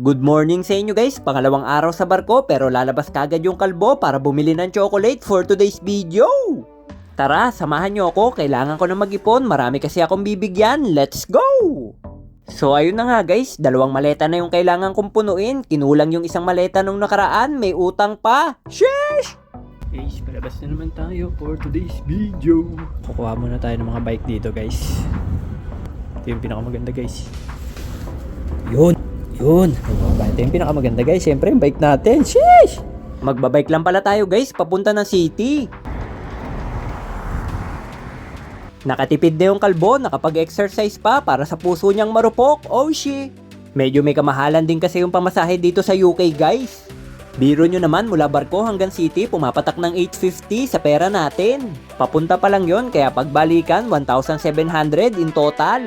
Good morning sa inyo guys, pangalawang araw sa barko pero lalabas kagad yung kalbo para bumili ng chocolate for today's video. Tara, samahan nyo ako, kailangan ko na mag-ipon, marami kasi akong bibigyan, let's go! So ayun na nga guys, dalawang maleta na yung kailangan kong punuin, kinulang yung isang maleta nung nakaraan, may utang pa, sheesh! Guys, palabas na naman tayo for today's video. Kukuha muna tayo ng mga bike dito guys. Ito yung pinakamaganda guys. Yun! Yun. Ito yung pinakamaganda guys. Siyempre yung bike natin. Sheesh! Magbabike lang pala tayo guys. Papunta ng city. Nakatipid na yung kalbo. Nakapag-exercise pa para sa puso niyang marupok. Oh shit! Medyo may kamahalan din kasi yung pamasahe dito sa UK guys. Biro nyo naman mula barko hanggang city pumapatak ng 850 sa pera natin. Papunta pa lang yon kaya pagbalikan 1,700 in total.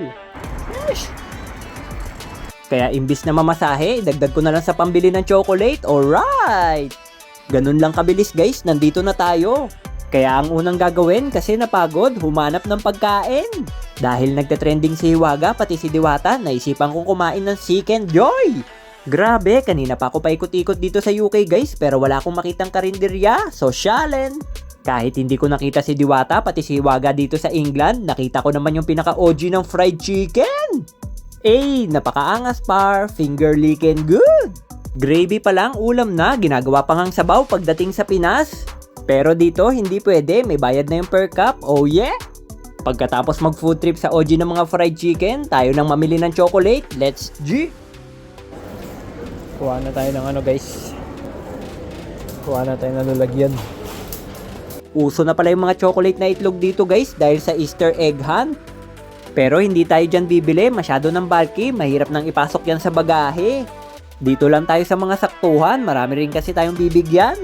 Kaya imbis na mamasahe, dagdag ko na lang sa pambili ng chocolate. Alright! Ganun lang kabilis guys, nandito na tayo. Kaya ang unang gagawin kasi napagod, humanap ng pagkain. Dahil nagte-trending si Hiwaga pati si Diwata, naisipan kong kumain ng Chicken Joy. Grabe, kanina pa ako paikot-ikot dito sa UK guys pero wala akong makitang karinderya. Sosyalen! Kahit hindi ko nakita si Diwata pati si Hiwaga dito sa England, nakita ko naman yung pinaka-OG ng fried chicken. Eh, napakaangas par, finger licking good. Gravy pa lang, ulam na, ginagawa pa ngang sabaw pagdating sa Pinas. Pero dito, hindi pwede, may bayad na yung per cup, oh yeah! Pagkatapos mag food trip sa OG ng mga fried chicken, tayo nang mamili ng chocolate, let's G! Kuha na tayo ng ano guys. Kuha na tayo ng lalagyan. Uso na pala yung mga chocolate na itlog dito guys dahil sa Easter egg hunt. Pero hindi tayo dyan bibili, masyado ng bulky, mahirap nang ipasok yan sa bagahe. Dito lang tayo sa mga saktuhan, marami rin kasi tayong bibigyan.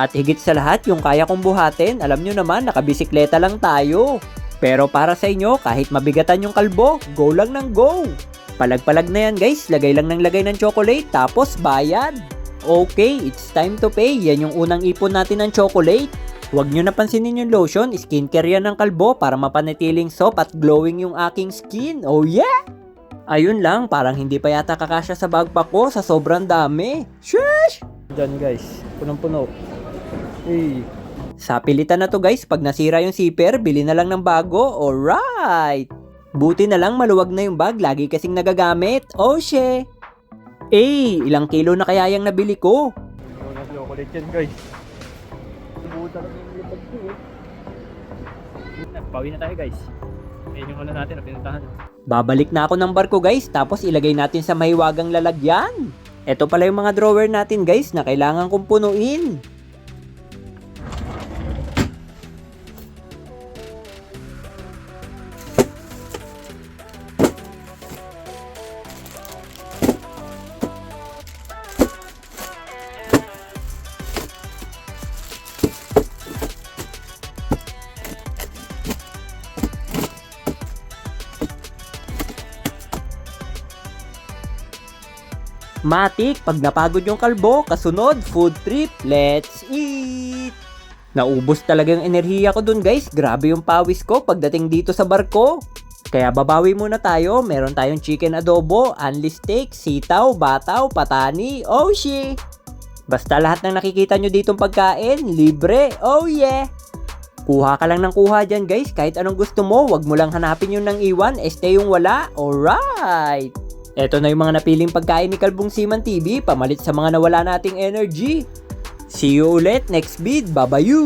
At higit sa lahat, yung kaya kong buhatin, alam nyo naman, nakabisikleta lang tayo. Pero para sa inyo, kahit mabigatan yung kalbo, go lang ng go. Palag-palag na yan guys, lagay lang ng lagay ng chocolate, tapos bayad. Okay, it's time to pay, yan yung unang ipon natin ng chocolate. Huwag nyo napansinin yung lotion, skincare yan ng kalbo para mapanatiling soft at glowing yung aking skin. Oh yeah! Ayun lang, parang hindi pa yata kakasya sa backpack ko sa sobrang dami. Sheesh! Diyan guys, punong-puno. Hey. Sa pilitan na to guys, pag nasira yung zipper, bili na lang ng bago. Alright! Buti na lang maluwag na yung bag, lagi kasing nagagamit. Oh she! Eh, ilang kilo na kaya yung nabili ko? Chocolate yan guys. Buta lang yung lipad ko eh. Pawi na tayo guys. Ayun yung ano natin na pinuntahan. Babalik na ako ng barko guys, tapos ilagay natin sa mahiwagang lalagyan. Ito pala yung mga drawer natin guys na kailangan kong punuin. Matik, pag napagod yung kalbo, kasunod, food trip, let's eat! Naubos talaga yung enerhiya ko dun guys, grabe yung pawis ko pagdating dito sa barko. Kaya babawi muna tayo, meron tayong chicken adobo, unli steak, sitaw, bataw, patani, oh shit! Basta lahat ng nakikita nyo ditong pagkain, libre, oh yeah! Kuha ka lang ng kuha dyan guys, kahit anong gusto mo, wag mo lang hanapin yung nang iwan, este yung wala, alright! Eto na yung mga napiling pagkain ni Kalbong Siman TV, pamalit sa mga nawala nating energy. See you ulit next vid, babayu!